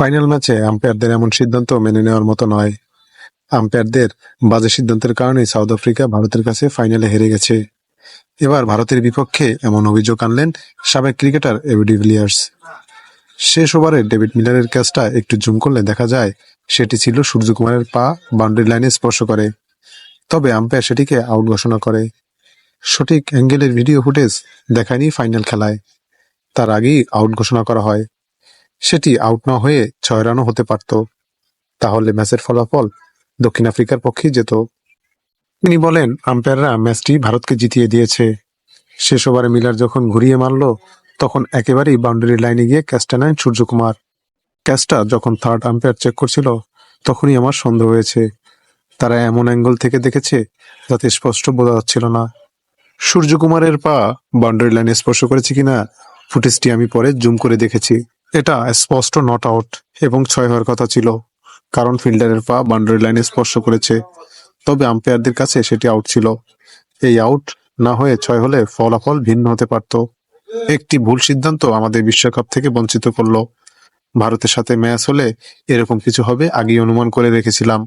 Final ম্যাচে আম্পায়ারদের এমন সিদ্ধান্ত মেনে নেওয়ার মতো নয়। আম্পায়ারদের বাজে সিদ্ধান্তের কারণে সাউথ আফ্রিকা ভারতের কাছে ফাইনালে হেরে গেছে। এবার ভারতের বিপক্ষে এমন অভিযোগ আনলেন সাবেক ক্রিকেটার এবি ডিভিলিয়ার্স শেষ ওভারে ডেভিড মিলারের ক্যাচটা একটু জুম করলে দেখা যায় সেটি ছিল সূর্যকুমারের পা বাউন্ডারি লাইনে স্পর্শ করে। তবে আম্পায়ার সেটিকে আউট ঘোষণা করে। সঠিক অ্যাঙ্গেলের ভিডিও ফুটেজ দেখায়নি ফাইনাল খেলায়। তার আগেই আউট ঘোষণা করা হয়। সেটি আউট না হয়ে ছয় রানও হতে পারত। তাহলে ম্যাচের ফলাফল দক্ষিণ আফ্রিকার পক্ষেই যেত। তিনি বলেন, আম্পায়াররা ম্যাচটি ভারতকে জিতিয়ে দিয়েছে। শেষ ওভারে মিলার যখন ঘুরিয়ে মারল, তখন একেবারেই বাউন্ডারি লাইনে গিয়ে ক্যাচটা নেন সূর্যকুমার। ক্যাচটা যখন থার্ড আম্পায়ার চেক করছিল, তখনই আমার সন্দেহ হয়েছে। তারা এমন অ্যাঙ্গেল থেকে দেখেছে যাতে স্পষ্ট বোঝা যাচ্ছিল না। সূর্যকুমারের পা বাউন্ডারি লাইনে স্পর্শ করেছে কিনা, ফুটেজটি আমি পরে জুম করে দেখেছি। এটা স্পষ্ট নট আউট এবং ছয় হওয়ার কথা ছিল। কারণ ফিল্ডারের পা বাউন্ডারি লাইনে স্পর্শ করেছে। তবে আম্পায়ারদের কাছে সেটি আউট ছিল। এই আউট না হয়ে ছয় হলে ফলাফল ভিন্ন হতে পারত। একটি ভুল সিদ্ধান্ত আমাদের বিশ্বকাপ থেকে বঞ্চিত করল। ভারতের সাথে ম্যাচ হলে এরকম কিছু হবে আগেই অনুমান করে রেখেছিলাম।